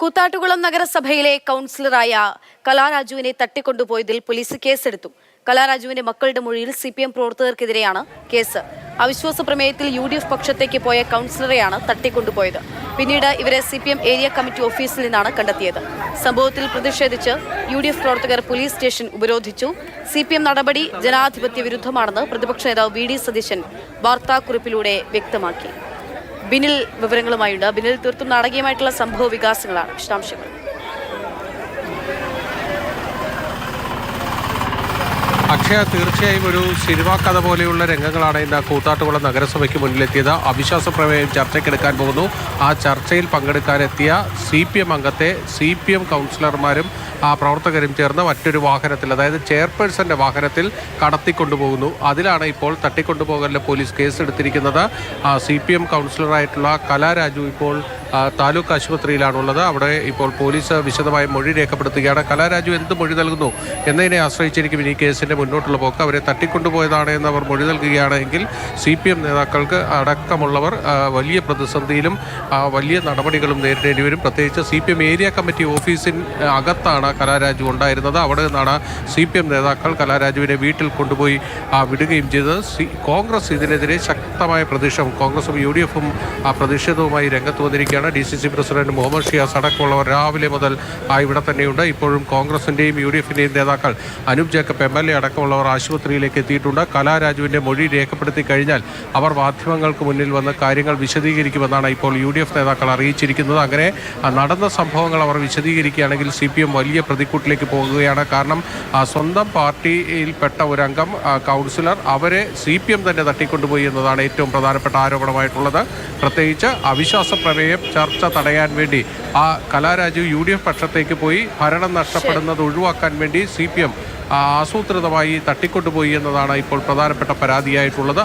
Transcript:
കൂത്താട്ടുകുളം നഗരസഭയിലെ കൗൺസിലറായ കലാരാജുവിനെ തട്ടിക്കൊണ്ടുപോയതിൽ പോലീസ് കേസെടുത്തു. കലാരാജുവിന്റെ മക്കളുടെ മൊഴിയിൽ സി പി എം പ്രവർത്തകർക്കെതിരെയാണ് കേസ്. അവിശ്വാസ പ്രമേയത്തിൽ യു ഡി എഫ് പക്ഷത്തേക്ക് പോയ കൗൺസിലറെയാണ് തട്ടിക്കൊണ്ടുപോയത്. പിന്നീട് ഇവരെ C P M area committee ഓഫീസിൽ നിന്നാണ് കണ്ടെത്തിയത്. സംഭവത്തിൽ പ്രതിഷേധിച്ച് യു ഡി എഫ് പ്രവർത്തകർ പോലീസ് സ്റ്റേഷൻ ഉപരോധിച്ചു. സി പി എം നടപടി ജനാധിപത്യ വിരുദ്ധമാണെന്ന് പ്രതിപക്ഷ നേതാവ് വി ഡി സതീശൻ വാർത്താക്കുറിപ്പിലൂടെ വ്യക്തമാക്കി. ബിനിൽ വിവരങ്ങളുമായുണ്ട്. ബിനിൽ തീർത്തും നാടകീയമായിട്ടുള്ള സംഭവ വികാസങ്ങളാണ് വിശദാംശങ്ങൾ. അക്ഷയ തീർച്ചയായും ഒരു സിനിമാ കഥ പോലെയുള്ള രംഗങ്ങളാണ് ഇന്ന് കൂത്താട്ടുകുളം നഗരസഭയ്ക്ക് മുന്നിലെത്തിയത്. അവിശ്വാസ പ്രമേയം ചർച്ചയ്ക്കെടുക്കാൻ പോകുന്നു. ആ ചർച്ചയിൽ പങ്കെടുക്കാനെത്തിയ സി പി എം അംഗത്തെ സി പി എം കൗൺസിലർമാരും ആ പ്രവർത്തകരും ചേർന്ന് മറ്റൊരു വാഹനത്തിൽ അതായത് ചെയർപേഴ്സന്റെ വാഹനത്തിൽ കടത്തിക്കൊണ്ടുപോകുന്നു. അതിലാണ് ഇപ്പോൾ തട്ടിക്കൊണ്ടുപോകലിൽ പോലീസ് കേസെടുത്തിരിക്കുന്നത്. സി പി എം കൗൺസിലറായിട്ടുള്ള കലാരാജു ഇപ്പോൾ താലൂക്ക് ആശുപത്രിയിലാണുള്ളത്. അവിടെ ഇപ്പോൾ പോലീസ് വിശദമായ മൊഴി രേഖപ്പെടുത്തുകയാണ്. കലാരാജു എന്ത് മൊഴി നൽകുന്നു എന്നതിനെ ആശ്രയിച്ചിരിക്കും ഇനി കേസിന്റെ മുന്നോട്ടുള്ള പോക്ക്. അവരെ തട്ടിക്കൊണ്ടുപോയതാണ് എന്ന് അവർ മൊഴി നൽകുകയാണെങ്കിൽ സി പി എം നേതാക്കൾക്ക് അടക്കമുള്ളവർ വലിയ പ്രതിസന്ധിയിലും വലിയ നടപടികളും നേരിടേണ്ടി വരും. പ്രത്യേകിച്ച് C P M area committee ഓഫീസിന് അകത്താണ് കലാരാജു ഉണ്ടായിരുന്നത്. അവിടെ നിന്നാണ് സി പി എം നേതാക്കൾ കലാരാജുവിനെ വീട്ടിൽ കൊണ്ടുപോയി വിടുകയും ചെയ്തത്. സി കോൺഗ്രസ് ഇതിനെതിരെ ശക്തമായ പ്രതിഷേധം കോൺഗ്രസും യു ഡി എഫും പ്രതിഷേധവുമായി രംഗത്ത് വന്നിരിക്കുകയാണ് D C C president Muhammad Shiyas അടക്കമുള്ളവർ രാവിലെ മുതൽ ആ ഇവിടെ തന്നെയുണ്ട്. ഇപ്പോഴും കോൺഗ്രസിന്റെയും യു ഡി എഫിന്റെയും നേതാക്കൾ Anoop Jacob M L A അടക്കമുള്ളവർ ആശുപത്രിയിലേക്ക് എത്തിയിട്ടുണ്ട്. കലാരാജുവിന്റെ മൊഴി രേഖപ്പെടുത്തി കഴിഞ്ഞാൽ അവർ മാധ്യമങ്ങൾക്ക് മുന്നിൽ വന്ന് കാര്യങ്ങൾ വിശദീകരിക്കുമെന്നാണ് ഇപ്പോൾ യു ഡി എഫ് നേതാക്കൾ അറിയിച്ചിരിക്കുന്നത്. അങ്ങനെ നടന്ന സംഭവങ്ങൾ അവർ വിശദീകരിക്കുകയാണെങ്കിൽ സി പി എം വലിയ പ്രതിക്കൂട്ടിലേക്ക് പോകുകയാണ്. കാരണം സ്വന്തം പാർട്ടിയിൽപ്പെട്ട ഒരു അംഗം കൗൺസിലർ അവരെ സി പി എം തന്നെ തട്ടിക്കൊണ്ടുപോയി എന്നതാണ് ഏറ്റവും പ്രധാനപ്പെട്ട ആരോപണമായിട്ടുള്ളത്. പ്രത്യേകിച്ച് അവിശ്വാസ പ്രമേയം ചർച്ച തടയാൻ വേണ്ടി ആ കലാരാജു യു ഡി എഫ് പക്ഷത്തേക്ക് പോയി ഭരണം നഷ്ടപ്പെടുന്നത് ഒഴിവാക്കാൻ വേണ്ടി സി പി എം ആസൂത്രിതമായി തട്ടിക്കൊണ്ടുപോയി എന്നതാണ് ഇപ്പോൾ പ്രധാനപ്പെട്ട പരാതിയായിട്ടുള്ളത്.